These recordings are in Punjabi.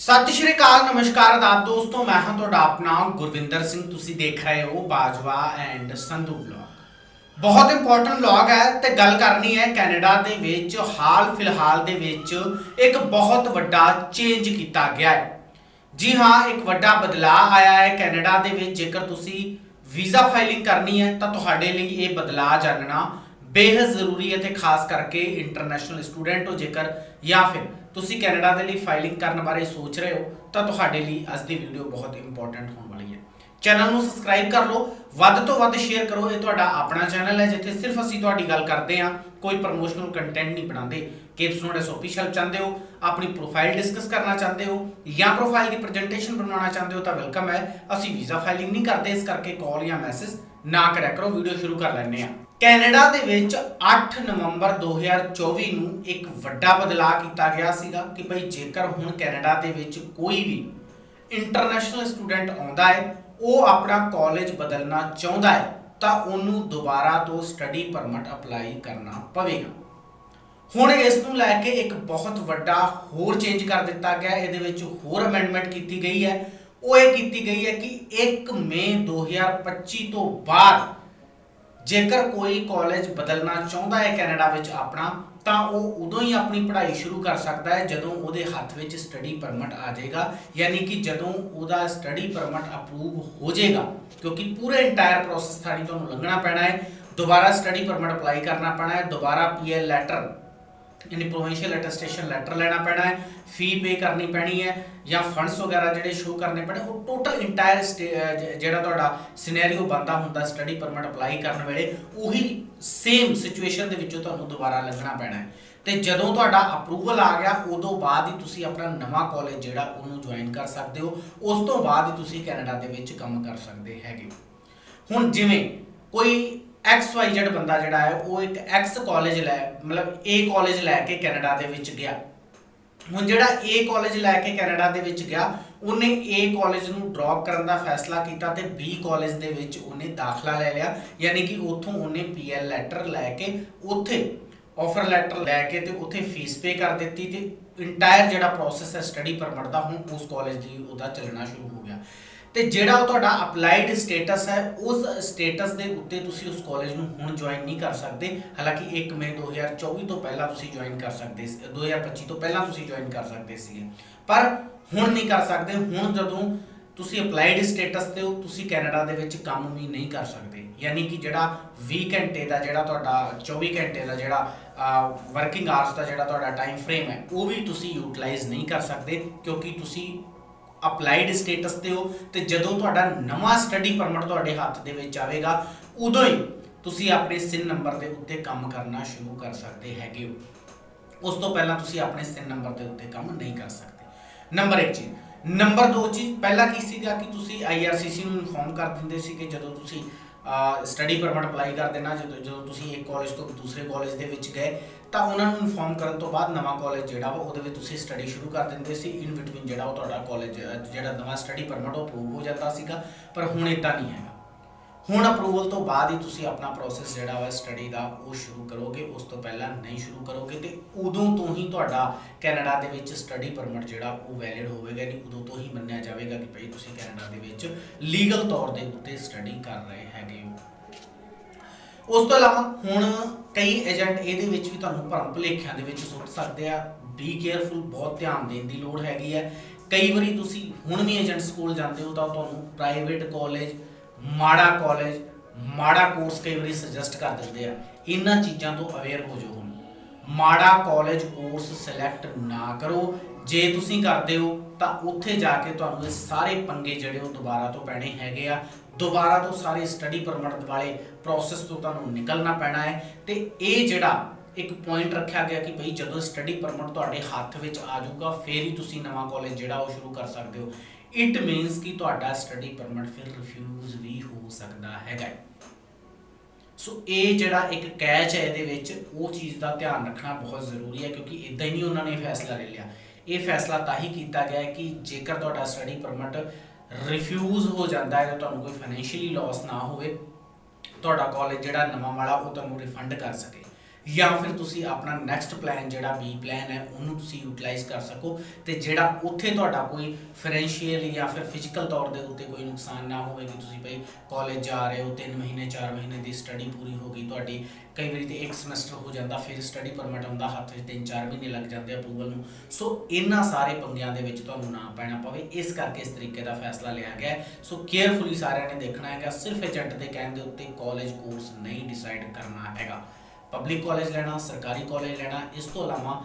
ਸਤਿ ਸ਼੍ਰੀ ਅਕਾਲ, ਨਮਸਕਾਰ ਆਦਾਬ ਦੋਸਤੋ, ਮੈਂ ਹਾਂ ਤੁਹਾਡਾ ਆਪਣਾ ਗੁਰਵਿੰਦਰ ਸਿੰਘ। ਤੁਸੀਂ ਦੇਖ ਰਹੇ ਹੋ ਬਾਜਵਾ ਐਂਡ ਸੰਧੂ ਵਲੌਗ ਬਹੁਤ ਇੰਪੋਰਟੈਂਟ ਵਲੌਗ ਹੈ ਤੇ ਗੱਲ ਕਰਨੀ ਹੈ ਕੈਨੇਡਾ ਦੇ ਵਿੱਚ, ਹਾਲ ਫਿਲਹਾਲ ਦੇ ਵਿੱਚ ਇੱਕ ਬਹੁਤ ਵੱਡਾ ਚੇਂਜ ਕੀਤਾ ਗਿਆ ਹੈ। ਜੀ ਹਾਂ, ਇੱਕ ਵੱਡਾ ਬਦਲਾਅ ਆਇਆ ਹੈ ਕੈਨੇਡਾ ਦੇ ਵਿੱਚ। ਜੇਕਰ ਤੁਸੀਂ ਵੀਜ਼ਾ ਫਾਈਲਿੰਗ ਕਰਨੀ ਹੈ, ਤਾਂ ਤੁਹਾਡੇ ਲਈ ਇਹ ਬਦਲਾਅ ਜਾਣਨਾ ਬੇਹੱਦ ਜ਼ਰੂਰੀ ਹੈ ਤੇ ਖਾਸ ਕਰਕੇ ਇੰਟਰਨੈਸ਼ਨਲ ਸਟੂਡੈਂਟ ਹੋ ਜੇਕਰ ਜਾਂ ਫਿਰ ਤੁਸੀਂ ਕੈਨੇਡਾ ਦੇ ਲਈ ਫਾਈਲਿੰਗ ਕਰਨ ਬਾਰੇ ਸੋਚ ਰਹੇ ਹੋ, ਤਾਂ ਤੁਹਾਡੇ ਲਈ ਅੱਜ ਦੀ ਵੀਡੀਓ ਬਹੁਤ ਇੰਪੋਰਟੈਂਟ ਹੋਣ ਵਾਲੀ ਹੈ। ਚੈਨਲ ਨੂੰ ਸਬਸਕ੍ਰਾਈਬ ਕਰ ਲਓ, ਵੱਧ ਤੋਂ ਵੱਧ ਸ਼ੇਅਰ ਕਰੋ, ਇਹ ਤੁਹਾਡਾ ਆਪਣਾ ਚੈਨਲ ਹੈ, ਜਿੱਥੇ ਸਿਰਫ ਅਸੀਂ ਤੁਹਾਡੀ ਗੱਲ ਕਰਦੇ ਹਾਂ, ਕੋਈ ਪ੍ਰੋਮੋਸ਼ਨਲ ਕੰਟੈਂਟ ਨਹੀਂ ਬਣਾਉਂਦੇ। ਕਿਪਸ ਨੋਟਸ ਆਫੀਸ਼ੀਅਲ ਚਾਹੁੰਦੇ ਹੋ, ਆਪਣੀ ਪ੍ਰੋਫਾਈਲ ਡਿਸਕਸ ਕਰਨਾ ਚਾਹੁੰਦੇ ਹੋ, ਜਾਂ ਪ੍ਰੋਫਾਈਲ ਦੀ ਪ੍ਰੈਜੈਂਟੇਸ਼ਨ ਬਣਾਉਣਾ ਚਾਹੁੰਦੇ ਹੋ, ਤਾਂ ਵੈਲਕਮ ਹੈ। ਅਸੀਂ ਵੀਜ਼ਾ ਫਾਈਲਿੰਗ ਨਹੀਂ ਕਰਦੇ, ਇਸ ਕਰਕੇ ਕਾਲ ਜਾਂ ਮੈਸੇਜ ਨਾ ਕਰਿਆ ਕਰੋ ਵੀਡੀਓ ਸ਼ੁਰੂ ਕਰ ਲੈਂਦੇ ਹਾਂ। ਕੈਨੇਡਾ ਦੇ ਵਿੱਚ 8 ਨਵੰਬਰ 2024 ਨੂੰ ਇੱਕ ਵੱਡਾ ਬਦਲਾਅ ਕੀਤਾ ਗਿਆ ਸੀਗਾ ਕਿ ਭਈ ਜੇਕਰ ਹੁਣ ਕੈਨੇਡਾ ਦੇ ਵਿੱਚ ਕੋਈ ਵੀ ਇੰਟਰਨੈਸ਼ਨਲ ਸਟੂਡੈਂਟ ਆਉਂਦਾ ਹੈ, ਉਹ ਆਪਣਾ ਕਾਲਜ ਬਦਲਣਾ ਚਾਹੁੰਦਾ ਹੈ, ਤਾਂ ਉਹਨੂੰ ਦੁਬਾਰਾ ਤੋਂ ਸਟੱਡੀ ਪਰਮਿਟ ਅਪਲਾਈ ਕਰਨਾ ਪਵੇਗਾ। ਹੁਣ ਇਸ ਨੂੰ ਲੈ ਕੇ ਇੱਕ ਬਹੁਤ ਵੱਡਾ ਹੋਰ ਚੇਂਜ ਕਰ ਦਿੱਤਾ ਗਿਆ। ਇਹਦੇ ਵਿੱਚ ਹੋਰ ਅਮੈਂਡਮੈਂਟ ਕੀਤੀ ਗਈ ਹੈ। ਉਹ ਇਹ ਕੀਤੀ ਗਈ ਹੈ ਕਿ 1 ਮਈ 2025 ਤੋਂ ਬਾਅਦ ਜੇਕਰ ਕੋਈ ਕਾਲਜ ਬਦਲਣਾ ਚਾਹੁੰਦਾ ਹੈ ਕੈਨੇਡਾ ਵਿੱਚ ਆਪਣਾ, ਤਾਂ ਉਹ ਉਦੋਂ ਹੀ ਆਪਣੀ ਪੜ੍ਹਾਈ ਸ਼ੁਰੂ ਕਰ ਸਕਦਾ ਹੈ ਜਦੋਂ ਉਹਦੇ ਹੱਥ ਵਿੱਚ ਸਟੱਡੀ ਪਰਮਿਟ ਆ ਜਾਏਗਾ। ਯਾਨੀ ਕਿ ਜਦੋਂ ਉਹਦਾ ਸਟੱਡੀ ਪਰਮਿਟ ਅਪਰੂਵ ਹੋ ਜਾਏਗਾ, ਕਿਉਂਕਿ ਪੂਰੇ ਇੰਟਾਇਰ ਪ੍ਰੋਸੈਸ ਥਾਣੀ ਤੁਹਾਨੂੰ ਲੰਘਣਾ ਪੈਣਾ ਹੈ। ਦੁਬਾਰਾ ਸਟੱਡੀ ਪਰਮਿਟ ਅਪਲਾਈ ਕਰਨਾ ਪੈਣਾ ਹੈ, ਦੁਬਾਰਾ ਪੀਐਲ ਲੈਟਰ ਯਾਨੀ ਪ੍ਰੋਵਿੰਸ਼ੀਅਲ ਅਟੈਸਟੇਸ਼ਨ ਲੈਟਰ ਲੈਣਾ ਪੈਣਾ ਹੈ ਫੀ ਪੇ ਕਰਨੀ ਪੈਣੀ ਹੈ, ਜਾਂ ਫੰਡਸ ਵਗੈਰਾ ਜਿਹੜੇ ਸ਼ੋ ਕਰਨੇ ਪੈਣੇ, ਉਹ ਟੋਟਲ ਇੰਟਾਇਰ ਜਿਹੜਾ ਤੁਹਾਡਾ ਸਿਨੈਰੀਓ ਬੰਦਾ ਹੁੰਦਾ ਸਟੱਡੀ ਪਰਮਿਟ ਅਪਲਾਈ ਕਰਨ ਵੇਲੇ, ਉਹੀ ਸੇਮ ਸਿਚੁਏਸ਼ਨ ਦੇ ਵਿੱਚੋਂ ਤੁਹਾਨੂੰ ਦੁਬਾਰਾ ਲੰਘਣਾ ਪੈਣਾ ਹੈ। ਤੇ ਜਦੋਂ ਤੁਹਾਡਾ ਅਪਰੂਵਲ ਆ ਗਿਆ, ਉਦੋਂ ਬਾਅਦ ਹੀ ਤੁਸੀਂ ਆਪਣਾ ਨਵਾਂ ਕਾਲਜ ਜਿਹੜਾ, ਉਹਨੂੰ ਜੁਆਇਨ ਕਰ ਸਕਦੇ ਹੋ। ਉਸ ਤੋਂ ਬਾਅਦ ਹੀ ਤੁਸੀਂ ਕੈਨੇਡਾ ਦੇ ਵਿੱਚ ਕੰਮ ਕਰ ਸਕਦੇ ਹੈਗੇ ਹੁਣ ਜਿਵੇਂ ਕੋਈ ਐਕਸ XYZ ਬੰਦਾ ਜਿਹੜਾ ਹੈ, ਉਹ ਇੱਕ ਐਕਸ ਕਾਲਜ ਲੈ, ਮਤਲਬ ਏ ਕਾਲਜ ਲੈ ਕੇ ਕੈਨੇਡਾ ਦੇ ਵਿੱਚ ਗਿਆ। ਹੁਣ ਜਿਹੜਾ ਏ ਕਾਲਜ ਲੈ ਕੇ ਕੈਨੇਡਾ ਦੇ ਵਿੱਚ ਗਿਆ, ਉਹਨੇ ਏ ਕਾਲਜ ਨੂੰ ਡ੍ਰੌਪ ਕਰਨ ਦਾ ਫੈਸਲਾ ਕੀਤਾ ਤੇ ਬੀ ਕਾਲਜ ਦੇ ਵਿੱਚ ਉਹਨੇ ਦਾਖਲਾ ਲੈ ਲਿਆ। ਯਾਨੀ ਕਿ ਉੱਥੋਂ ਉਹਨੇ PL ਲੈਟਰ ਲੈ ਕੇ ਉੱਥੇ ਆਫਰ ਲੈਟਰ ਲੈ ਕੇ ਤੇ ਉੱਥੇ ਫੀਸ ਪੇ ਕਰ ਦਿੱਤੀ ਤੇ ਇੰਟਾਇਰ ਜਿਹੜਾ ਪ੍ਰੋਸੈਸ ਹੈ ਸਟੱਡੀ ਪਰਮਿਟ ਦਾ, ਹੁਣ ਉਸ ਕਾਲਜ ਦੀ ਉਹਦਾ ਚੱਲਣਾ ਸ਼ੁਰੂ ਹੋ ਗਿਆ। ਤੇ ਜਿਹੜਾ ਉਹ ਤੁਹਾਡਾ ਅਪਲਾਈਡ ਸਟੇਟਸ ਹੈ, ਉਸ ਸਟੇਟਸ ਦੇ ਉੱਤੇ ਤੁਸੀਂ ਉਸ ਕਾਲਜ ਨੂੰ ਹੁਣ ਜੁਆਇਨ ਨਹੀਂ ਕਰ ਸਕਦੇ। ਹਾਲਾਂਕਿ 1 ਮਈ 2024 ਤੋਂ ਪਹਿਲਾਂ ਤੁਸੀਂ ਜੁਆਇਨ ਕਰ ਸਕਦੇ ਸੀ 2025 ਤੋਂ ਪਹਿਲਾਂ ਤੁਸੀਂ ਜੁਆਇਨ ਕਰ ਸਕਦੇ ਸੀਗੇ। ਪਰ ਹੁਣ ਨਹੀਂ ਕਰ ਸਕਦੇ, ਹੁਣ ਜਦੋਂ ਤੁਸੀਂ ਅਪਲਾਈਡ ਸਟੇਟਸ ਤੇ ਹੋ, ਤੁਸੀਂ ਕੈਨੇਡਾ ਦੇ ਵਿੱਚ ਕੰਮ ਵੀ ਨਹੀਂ ਕਰ ਸਕਦੇ। ਯਾਨੀ ਕਿ ਜਿਹੜਾ 20 ਘੰਟੇ ਦਾ ਜਿਹੜਾ ਤੁਹਾਡਾ 24 ਘੰਟੇ ਦਾ ਜਿਹੜਾ ਵਰਕਿੰਗ ਆਵਰਸ ਦਾ ਜਿਹੜਾ ਤੁਹਾਡਾ ਟਾਈਮ ਫਰੇਮ ਹੈ, ਉਹ ਵੀ ਤੁਸੀਂ ਯੂਟਿਲਾਈਜ਼ ਨਹੀਂ ਕਰ ਸਕਦੇ, ਕਿਉਂਕਿ ਤੁਸੀਂ ਅਪਲਾਈਡ ਸਟੇਟਸ ਤੇ ਹੋ ਤੇ ਜਦੋਂ ਤੁਹਾਡਾ ਨਵਾਂ ਸਟੱਡੀ ਪਰਮਿਟ ਤੁਹਾਡੇ ਹੱਥ ਦੇ ਵਿੱਚ ਆਵੇਗਾ, ਉਦੋਂ ਹੀ ਤੁਸੀਂ ਆਪਣੇ ਸਿਨ ਨੰਬਰ ਦੇ ਉੱਤੇ ਕੰਮ ਕਰਨਾ ਸ਼ੁਰੂ ਕਰ ਸਕਦੇ ਹੈਗੇ ਹੋ। ਉਸ ਤੋਂ ਪਹਿਲਾਂ ਤੁਸੀਂ ਆਪਣੇ ਸਿਨ ਨੰਬਰ ਦੇ ਉੱਤੇ ਕੰਮ ਨਹੀਂ ਕਰ ਸਕਦੇ। ਨੰਬਰ 1 ਚੀਜ਼ ਨੰਬਰ 2 ਚੀਜ਼, ਪਹਿਲਾਂ ਕੀ ਸੀਗਾ ਕਿ ਤੁਸੀਂ IRCC ਨੂੰ ਇਨਫੋਰਮ ਕਰ ਦਿੰਦੇ ਸੀ ਕਿ ਜਦੋਂ ਤੁਸੀਂ ਸਟੱਡੀ ਪਰਮਿਟ ਅਪਲਾਈ ਕਰ ਦੇਣਾ, ਜਦੋਂ ਜਦੋਂ ਤੁਸੀਂ ਇੱਕ ਕਾਲਜ ਤੋਂ ਦੂਸਰੇ ਕਾਲਜ ਦੇ ਵਿੱਚ ਗਏ, ਤਾਂ ਉਹਨਾਂ ਨੂੰ ਇਨਫੋਰਮ ਕਰਨ ਤੋਂ ਬਾਅਦ ਨਵਾਂ ਕਾਲਜ ਜਿਹੜਾ ਵਾ, ਉਹਦੇ ਵਿੱਚ ਤੁਸੀਂ ਸਟੱਡੀ ਸ਼ੁਰੂ ਕਰ ਦਿੰਦੇ ਸੀ। ਇਨ ਬਿਟਵੀਨ ਜਿਹੜਾ ਉਹ ਤੁਹਾਡਾ ਕਾਲਜ ਜਿਹੜਾ ਨਵਾਂ ਸਟੱਡੀ ਪਰਮਿਟ ਉਹ ਅਪਰੂਵ ਹੋ ਜਾਂਦਾ ਸੀਗਾ। ਪਰ ਹੁਣ ਇਦਾਂ ਨਹੀਂ ਹੈ ਹੁਣ ਅਪਰੂਵਲ ਤੋਂ ਬਾਅਦ ਹੀ ਤੁਸੀਂ ਆਪਣਾ ਪ੍ਰੋਸੈਸ ਜਿਹੜਾ ਵਾ ਸਟੱਡੀ ਦਾ, ਉਹ ਸ਼ੁਰੂ ਕਰੋਗੇ, ਉਸ ਤੋਂ ਪਹਿਲਾਂ ਨਹੀਂ ਸ਼ੁਰੂ ਕਰੋਗੇ ਤੇ ਉਦੋਂ ਤੋਂ ਹੀ ਤੁਹਾਡਾ ਕੈਨੇਡਾ ਦੇ ਵਿੱਚ ਸਟੱਡੀ ਪਰਮਿਟ ਜਿਹੜਾ, ਉਹ ਵੈਲਿਡ ਹੋਵੇਗਾ ਨਹੀਂ ਉਦੋਂ ਤੋਂ ਹੀ ਮੰਨਿਆ ਜਾਵੇਗਾ ਕਿ ਭਈ ਤੁਸੀਂ ਕੈਨੇਡਾ ਦੇ ਵਿੱਚ ਲੀਗਲ ਤੌਰ ਦੇ ਉੱਤੇ ਸਟੱਡੀ ਕਰ ਰਹੇ ਹੈਗੇ ਹੋ। ਉਸ ਤੋਂ ਇਲਾਵਾ ਹੁਣ ਕਈ ਏਜੰਟ ਇਹਦੇ ਵਿੱਚ ਵੀ ਤੁਹਾਨੂੰ ਭਰਮ ਭੁਲੇਖਿਆਂ ਦੇ ਵਿੱਚ ਸੁੱਟ ਸਕਦੇ ਆ। ਬੀ ਕੇਅਰਫੁਲ ਬਹੁਤ ਧਿਆਨ ਦੇਣ ਦੀ ਲੋੜ ਹੈਗੀ ਹੈ ਕਈ ਵਾਰੀ ਤੁਸੀਂ ਹੁਣ ਵੀ ਏਜੰਟ ਸਕੂਲ ਜਾਂਦੇ ਹੋ ਤਾਂ ਤੁਹਾਨੂੰ ਪ੍ਰਾਈਵੇਟ ਕਾਲਜ ਮਾੜਾ ਕਾਲਜ ਮਾੜਾ ਕੋਰਸ ਕਈ ਵਾਰੀ ਸੁਜੈਸਟ ਕਰ ਦਿੰਦੇ ਆ। ਇਹਨਾਂ ਚੀਜ਼ਾਂ ਤੋਂ ਅਵੇਅਰ ਹੋ ਜਾਓ ਹੁਣ। ਮਾੜਾ ਕਾਲਜ ਕੋਰਸ ਸਿਲੈਕਟ ਨਾ ਕਰੋ। ਜੇ ਤੁਸੀਂ ਕਰਦੇ ਹੋ, ਤਾਂ ਉੱਥੇ ਜਾ ਕੇ ਤੁਹਾਨੂੰ ਇਹ ਸਾਰੇ ਪੰਗੇ ਜਿਹੜੇ ਉਹ ਦੁਬਾਰਾ ਤੋਂ ਪੈਣੇ ਹੈਗੇ ਆ। ਦੁਬਾਰਾ ਤੋਂ ਸਾਰੇ ਸਟੱਡੀ ਪਰਮਿਟ ਵਾਲੇ ਪ੍ਰੋਸੈਸ ਤੋਂ ਤੁਹਾਨੂੰ ਨਿਕਲਣਾ ਪੈਣਾ ਹੈ। ਤੇ ਇਹ ਜਿਹੜਾ ਇੱਕ ਪੁਆਇੰਟ ਰੱਖਿਆ ਗਿਆ ਕਿ ਭਈ ਜਦੋਂ ਸਟੱਡੀ ਪਰਮਿਟ ਤੁਹਾਡੇ ਹੱਥ ਵਿੱਚ ਆ ਜਾਊਗਾ, ਫੇਰ ਹੀ ਤੁਸੀਂ ਨਵਾਂ ਕਾਲਜ ਜਿਹੜਾ ਉਹ ਸ਼ੁਰੂ ਕਰ ਸਕਦੇ ਹੋ। ਇਟ ਮੀਨਸ ਕਿ ਤੁਹਾਡਾ ਸਟੱਡੀ ਪਰਮਿਟ ਫਿਰ ਰਿਫਿਊਜ਼ ਵੀ ਹੋ ਸਕਦਾ ਹੈਗਾ ਸੋ ਇਹ ਜਿਹੜਾ ਇੱਕ ਕੈਚ ਹੈ ਇਹਦੇ ਵਿੱਚ ਉਹ ਚੀਜ਼ ਦਾ ਧਿਆਨ ਰੱਖਣਾ ਬਹੁਤ ਜ਼ਰੂਰੀ ਹੈ ਕਿਉਂਕਿ ਇਦਾਂ ਹੀ ਨਹੀਂ ਉਹਨਾਂ ਨੇ ਫੈਸਲਾ ਲੈ ਲਿਆ। ਇਹ ਫੈਸਲਾ ਤਾਂ ਹੀ ਕੀਤਾ ਗਿਆ ਹੈ ਕਿ ਜੇਕਰ ਤੁਹਾਡਾ ਸਟੱਡੀ ਪਰਮਿਟ ਰਿਫਿਊਜ਼ ਹੋ ਜਾਂਦਾ ਹੈ ਤਾਂ ਤੁਹਾਨੂੰ ਕੋਈ ਫਾਈਨੈਂਸ਼ੀਅਲੀ ਲਾਸ ਨਾ ਹੋਵੇ। ਤੁਹਾਡਾ ਕਾਲਜ ਜਿਹੜਾ ਨਵਾਂ ਵਾਲਾ ਉਹ ਤੁਹਾਨੂੰ ਰਿਫੰਡ ਕਰ ਸਕੇ। ਜਾਂ ਫਿਰ ਤੁਸੀਂ ਆਪਣਾ ਨੈਕਸਟ ਪਲਾਨ ਜਿਹੜਾ ਬੀ ਪਲਾਨ ਹੈ, ਉਹਨੂੰ ਤੁਸੀਂ ਯੂਟਿਲਾਈਜ਼ ਕਰ ਸਕੋ ਤੇ ਜਿਹੜਾ ਉੱਥੇ ਤੁਹਾਡਾ ਕੋਈ ਫਾਈਨੈਂਸ਼ੀਅਲ ਜਾਂ ਫਿਰ ਫਿਜ਼ੀਕਲ ਤੌਰ ਦੇ ਉੱਤੇ ਕੋਈ ਨੁਕਸਾਨ ਨਾ ਹੋਵੇ ਕਿ ਤੁਸੀਂ ਭਈ ਕਾਲਜ ਜਾ ਰਹੇ ਹੋ 3 ਮਹੀਨੇ 4 ਮਹੀਨੇ ਦੀ ਸਟੱਡੀ ਪੂਰੀ ਹੋ ਗਈ ਤੁਹਾਡੀ, ਕਈ ਵਾਰੀ ਤੇ ਇੱਕ ਸਮੈਸਟਰ ਹੋ ਜਾਂਦਾ, ਫਿਰ ਸਟੱਡੀ ਪਰਮਿਟ ਆਉਂਦਾ, ਹੱਥ 'ਚ 3-4 ਮਹੀਨੇ ਲੱਗ ਜਾਂਦੇ ਅਪਰੂਵਲ ਨੂੰ। ਸੋ ਇਹਨਾਂ ਸਾਰੇ ਪੰਗਿਆਂ ਦੇ ਵਿੱਚ ਤੁਹਾਨੂੰ ਨਾ ਪੈਣਾ ਪਵੇ, ਇਸ ਕਰਕੇ ਇਸ ਤਰੀਕੇ ਦਾ ਫੈਸਲਾ ਲਿਆ ਗਿਆ ਸੋ ਕੇਅਰਫੁਲੀ ਸਾਰਿਆਂ ਨੇ ਦੇਖਣਾ ਹੈਗਾ, ਸਿਰਫ ਏਜੰਟ ਦੇ ਕਹਿਣ ਦੇ ਉੱਤੇ ਕਾਲਜ ਕੋਰਸ ਨਹੀਂ ਡਿਸਾਈਡ ਕਰਨਾ ਹੈਗਾ। ਪਬਲਿਕ ਕਾਲਜ ਲੈਣਾ ਸਰਕਾਰੀ ਕਾਲਜ ਲੈਣਾ ਇਸ ਤੋਂ ਇਲਾਵਾ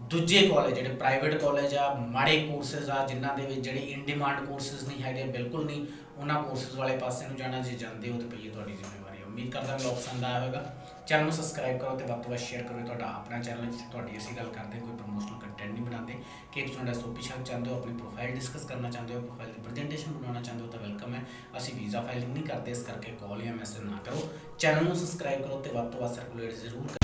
ਦੂਜੇ ਕਾਲਜ ਜਿਹੜੇ ਪ੍ਰਾਈਵੇਟ ਕਾਲਜ ਆ ਮਾੜੇ ਕੋਰਸਸ ਆ ਜਿਨ੍ਹਾਂ ਦੇ ਵਿੱਚ ਜਿਹੜੇ ਇਨ ਡਿਮਾਂਡ ਕੋਰਸਸ ਨਹੀਂ ਹੈਗੇ ਬਿਲਕੁਲ ਨਹੀਂ ਉਹਨਾਂ ਕੋਰਸਸ ਵਾਲੇ ਪਾਸੇ ਨੂੰ ਜਾਣਾ ਜੇ ਜਾਂਦੇ ਹੋ ਤਾਂ ਭਈ ਤੁਹਾਡੀ ਜ਼ਿੰਮੇਵਾਰੀ ਹੈ ਉਮੀਦ ਕਰਦਾ ਵਲੌਗ ਪਸੰਦ ਆਇਆ ਹੋਵੇਗਾ ਚੈਨਲ ਨੂੰ ਸਬਸਕ੍ਰਾਈਬ ਕਰੋ ਤੇ ਵੱਧ ਤੋਂ ਵੱਧ ਸ਼ੇਅਰ ਕਰੋ ਤੁਹਾਡਾ ਆਪਣਾ ਚੈਨਲ ਜਿੱਥੇ ਤੁਹਾਡੀ ਅਸੀਂ ਗੱਲ ਕਰਦੇ ਹਾਂ, ਕੋਈ ਪ੍ਰੋਮੋਸ਼ਨਲ ਕੰਟੈਂਟ ਨਹੀਂ ਬਣਾਉਂਦੇ। ਕਿ ਤੁਸੀਂ ਤੁਹਾਡਾ ਸੋਪੀ ਸ਼ੱਕ ਚਾਹੁੰਦੇ ਹੋ ਆਪਣੀ ਪ੍ਰੋਫਾਈਲ ਡਿਸਕਸ ਕਰਨਾ ਚਾਹੁੰਦੇ ਹੋ ਪ੍ਰੋਫਾਈਲ ਦੀ ਪ੍ਰੈਜੈਂਟੇਸ਼ਨ ਬਣਾਉਣਾ ਚਾਹੁੰਦੇ ਹੋ ਤਾਂ ਵੈਲਕਮ ਹੈ। ਅਸੀਂ ਵੀਜ਼ਾ ਫਾਈਲਿੰਗ ਨਹੀਂ ਕਰਦੇ ਇਸ ਕਰਕੇ ਕਾਲ ਜਾਂ ਮੈਸੇਜ ਨਾ ਕਰੋ। ਚੈਨਲ ਨੂੰ ਸਬਸਕ੍ਰਾਈਬ ਕਰੋ ਤੇ ਵੱਧ ਤੋਂ ਵੱਧ ਸਰਕੂਲੇਟ ਜ਼ਰੂਰ ਕਰੋ